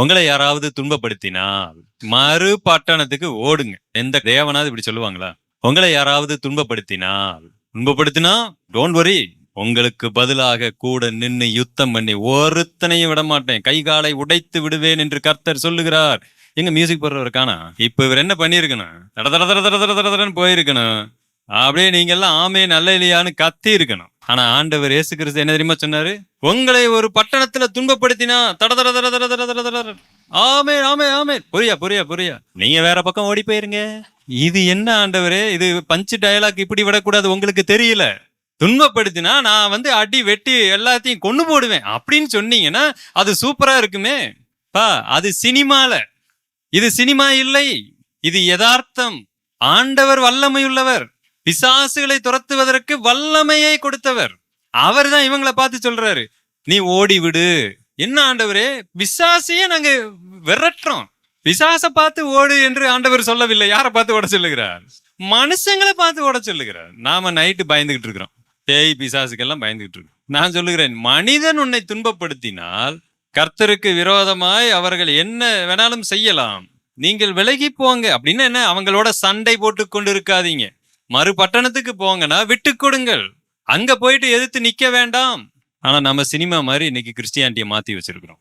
உங்களை யாராவது துன்பப்படுத்தினால் மறு பட்டணத்துக்கு ஓடுங்க. எந்த தேவனாவது இப்படி சொல்லுவாங்களா? உங்களை யாராவது துன்பப்படுத்தினால் துன்பப்படுத்தினா டோன்ட் வரி உங்களுக்கு பதிலாக கூட நின்னு யுத்தம் பண்ணி ஒருத்தனையும் விட மாட்டேன் கை காலை உடைத்து விடுவேன் என்று கர்த்தர் சொல்லுகிறார். எங்க மியூசிக் போடுறவர் காணா? இப்ப இவர் என்ன பண்ணிருக்கணும் தட தட தட தட தட தட தடன்னு போயிருக்கணும். அப்படியே நீங்க எல்லாம் ஆமே நல்ல இல்லையான்னு கத்தி இருக்கணும் ஆனா ஆண்டவர் இயேசு கிறிஸ்து என்ன தெரியுமா சொன்னாரு? உங்களை ஒரு பட்டணத்துல துன்பப்படுத்தினா தட தட தட தட தட தட தட. ஆமே ஆமே ஆமே புரியா புரியா புரியா. நீங்க வேற பக்கம் ஓடி போயிருங்க. இது என்ன ஆண்டவரே? இது பஞ்சு டயலாக் இப்படி விடக்கூடாது உங்களுக்கு தெரியல. துன்பப்படுத்தினா நான் வந்து அடி வெட்டி எல்லாத்தையும் கொண்டு போடுவேன். அப்படின்னு சொன்னீங்கன்னா அது சூப்பரா இருக்குமே. பா அது சினிமால. இது சினிமா இல்லை. இது யதார்த்தம். ஆண்டவர் வல்லமையுள்ளவர். பிசாசுகளை துரத்துவதற்கு வல்லமையை கொடுத்தவர். அவர் தான் இவங்களை பார்த்து சொல்றாரு நீ ஓடி விடு என்ன ஆண்டவரே? பிசாசையே நாங்க விரட்டுறோம். பிசாசை பார்த்து ஓடு என்று ஆண்டவர் சொல்லவில்லை. யாரை பார்த்து ஓட சொல்லுகிறார்? மனுஷங்களை பார்த்து ஓட சொல்லுகிறார். நாம நைட்டு பயந்துகிட்டு இருக்கிறோம். பேய் பிசாசுக்கெல்லாம் பயந்துகிட்டு இருக்கோம் நான் சொல்லுகிறேன் மனிதன் உன்னை துன்பப்படுத்தினால் கர்த்தருக்கு விரோதமாய் அவர்கள் என்ன வேணாலும் செய்யலாம். நீங்கள் விலகி போங்க. அப்படின்னு என்ன? அவங்களோட சண்டை போட்டு கொண்டு இருக்காதீங்க மறு பட்டணத்துக்கு போங்கன்னா விட்டு கொடுங்கள். அங்க போயிட்டு எதிர்த்து நிக்க வேண்டாம். ஆனா நம்ம சினிமா மாதிரி இன்னைக்கு கிறிஸ்டியானிட்டியை மாத்தி வச்சிருக்கிறோம்.